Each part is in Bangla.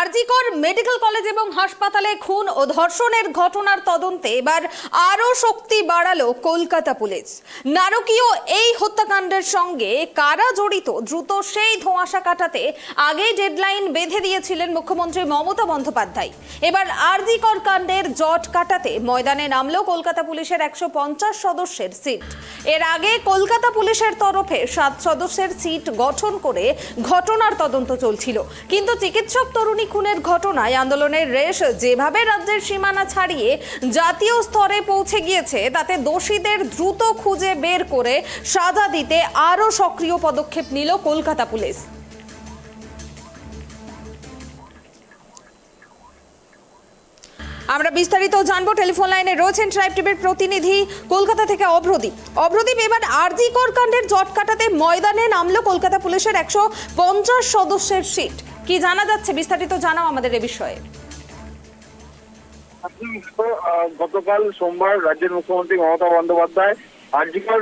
আরজিকর মেডিকেল কলেজ এবং হাসপাতালে খুন ও ধর্ষণের ঘটনার তদন্তে এবার আরও শক্তি বাড়ালো কলকাতা পুলিশ। নারকীয় এই হত্যাকাণ্ডের সঙ্গে কারা জড়িত দ্রুত সেই ধোঁয়াশা কাটাতে আগেই ডেডলাইন বেঁধে দিয়েছিলেন মুখ্যমন্ত্রী মমতা বন্দ্যোপাধ্যায়। এবার আরজিকর কাণ্ডের জট কাটাতে ময়দানে নামলো কলকাতা পুলিশের একশো পঞ্চাশ সদস্যের সিট। এর আগে কলকাতা পুলিশের তরফে সাত সদস্যের সিট গঠন করে ঘটনার তদন্ত চলছিল। কিন্তু চিকিৎসক তরুণী খুনের ঘটনায় আন্দোলনের রেশ যেভাবে রাজ্যের সীমানা ছাড়িয়ে জাতীয় স্তরে পৌঁছে গিয়েছে, তাতে দোষীদের দ্রুত খুঁজে বের করে সাজা দিতে আরও সক্রিয় পদক্ষেপ নিল কলকাতা পুলিশ। আমরা বিস্তারিত জানব, টেলিফোন লাইনে রয়েছেন ট্রাইব টিভির প্রতিনিধি কলকাতা থেকে অভ্রদীপ। অভ্রদীপ, এবার আরজি কর কাণ্ডের জট কাটাতে ময়দানে নামলো কলকাতা পুলিশের একশো পঞ্চাশ সদস্যের সিট। কি জানা যাচ্ছে? বিস্তারিত জানাও আমাদের এ বিষয়ে। গতকাল সোমবার রাজ্যের মুখ্যমন্ত্রী মমতা বন্দ্যোপাধ্যায় আরজিকর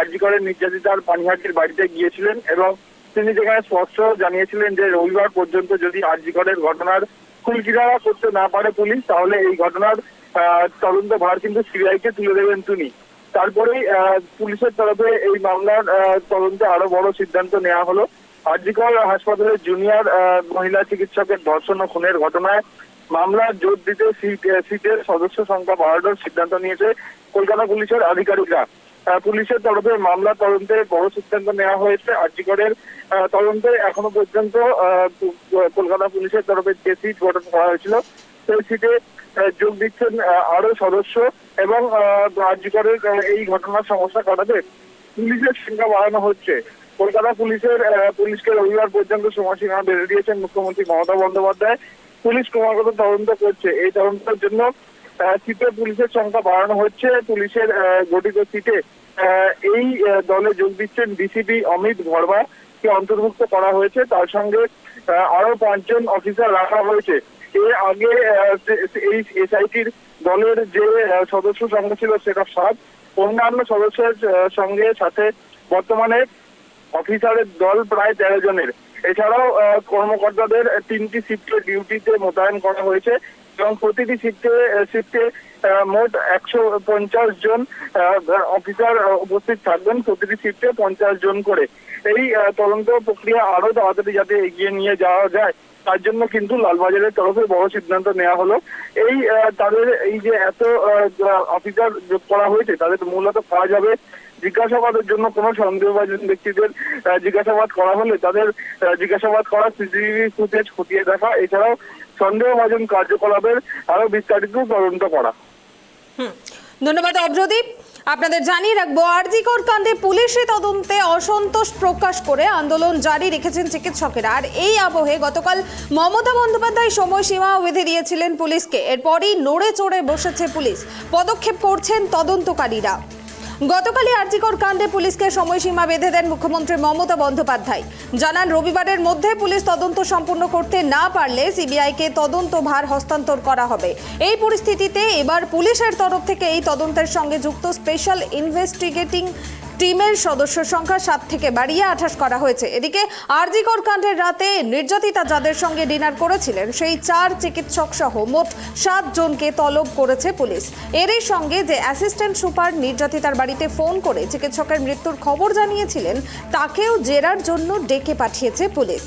আরজিকরের নির্যাতিতার পানিহাটির বাড়িতে গিয়েছিলেন এবং তিনি যেখানে স্পষ্ট জানিয়েছিলেন যে রবিবার পর্যন্ত যদি আরজিকরের ঘটনার কুলকিনারা করতে না পারে পুলিশ, তাহলে এই ঘটনার তদন্ত ভার কিন্তু সিবিআই কে তুলে দেবেন তিনি। তারপরেই পুলিশের তরফে এই মামলার তদন্তে আরও বড় সিদ্ধান্ত নেওয়া হলো। আরজিকর হাসপাতালের জুনিয়র মহিলা চিকিৎসকের ধর্ষণ ও খুনের ঘটনায় মামলা জোর দিতে সিটের সদস্য সংখ্যা বাড়ানোর সিদ্ধান্ত নিয়েছে কলকাতা পুলিশের আধিকারিকরা। পুলিশের তরফে মামলা তদন্তে বড় সিদ্ধান্ত নেওয়া হয়েছে। আর্যিকরের তদন্তে এখনও পর্যন্ত কলকাতা পুলিশের তরফে যে সিট গঠন করা হয়েছিল, সেই সিটে যোগ দিচ্ছেন আরও সদস্য এবং আর্যিকরের এই ঘটনার সমস্যা কাটাতে পুলিশের সংখ্যা বাড়ানো হচ্ছে। কলকাতা পুলিশের পুলিশকে রবিবার পর্যন্ত সময়সীমা বেঁধে দিয়েছেন মুখ্যমন্ত্রী মমতা বন্দ্যোপাধ্যায়। পুলিশ ক্রমাগত তদন্ত করছে। এই তদন্তের জন্য সিটে পুলিশের সংখ্যা বাড়ানো হচ্ছে। পুলিশের গঠিত সিটে এই দলে যোগ দিচ্ছেন ডিসিপি অমিত ভরবা কে অন্তর্ভুক্ত করা হয়েছে, তার সঙ্গে আরও পাঁচজন অফিসার রাখা হয়েছে। এর আগে এই এসআইটির দলের যে সদস্য সংখ্যা ছিল সেটা সাত। অন্যান্য সদস্যের সঙ্গে সাথে বর্তমানে অফিসারের দল প্রায় তেরো জনের। এছাড়াও কর্মকর্তাদের তিনটি শিফটে ডিউটিতে মোতায়েন করা হয়েছে এবং প্রতিটি শিফটে শিফটে মোট একশো পঞ্চাশ জন অফিসার উপস্থিত থাকবেন প্রতিটি শিফটে পঞ্চাশ জন করে। এই তদন্ত প্রক্রিয়া আরও তাড়াতাড়ি যাতে এগিয়ে নিয়ে যাওয়া যায় তার জন্য কিন্তু লালবাজারের তরফে বড় সিদ্ধান্ত নেওয়া হলো। এই তাদের এই যে এত অফিসার যোগ করা হয়েছে, তাদের মূলত পাওয়া যাবে জিজ্ঞাসাবাদের জন্য। কোনো সন্দেহভাজন ব্যক্তিদের জিজ্ঞাসাবাদ করা হলে তাদের জিজ্ঞাসাবাদ করা সিসিটিভি ফুটেজ খতিয়ে দেখা। এছাড়াও সন্দেহভাজন কার্যকলাপের আরও বিস্তারিত তদন্ত করা। ধন্যবাদ অভ্রদীপ আপনাদের জানিয়ে রাখব, আরজিকর কাণ্ডে পুলিশি তদন্তে অসন্তোষ প্রকাশ করে আন্দোলন জারি রেখেছেন চিকিৎসকেরা। আর এই আবহে গতকাল মমতা বন্দ্যোপাধ্যায় সময়সীমা বেঁধে দিয়েছিলেন পুলিশকে। এরপরই নড়ে চড়ে বসেছে পুলিশ। পদক্ষেপ করছেন তদন্তকারীরা। গতকালই আরজিকর কাণ্ডে পুলিশকে সময়সীমা বেঁধে দেন মুখ্যমন্ত্রী মমতা বন্দ্যোপাধ্যায়। জানান, রবিবারের মধ্যে পুলিশ তদন্ত সম্পূর্ণ করতে না পারলে সিবিআইকে তদন্ত ভার হস্তান্তর করা হবে। এই পরিস্থিতিতে এবার পুলিশের তরফ থেকে এই তদন্তের সঙ্গে যুক্ত স্পেশাল ইনভেস্টিগেটিং টিমের সদস্য সংখ্যা সাত থেকে বাড়িয়ে আঠাশ করা হয়েছে। এদিকে আরজিকর কাণ্ডের রাতে নির্যাতিতা যাদের সঙ্গে ডিনার করেছিলেন, সেই চার চিকিৎসক সহ মোট সাত জনকে তলব করেছে পুলিশ। এরই সঙ্গে যে অ্যাসিস্ট্যান্ট সুপার নির্যাতিতার বাড়িতে ফোন করে চিকিৎসকের মৃত্যুর খবর জানিয়েছিলেন, তাকেও জেরার জন্য ডেকে পাঠিয়েছে পুলিশ।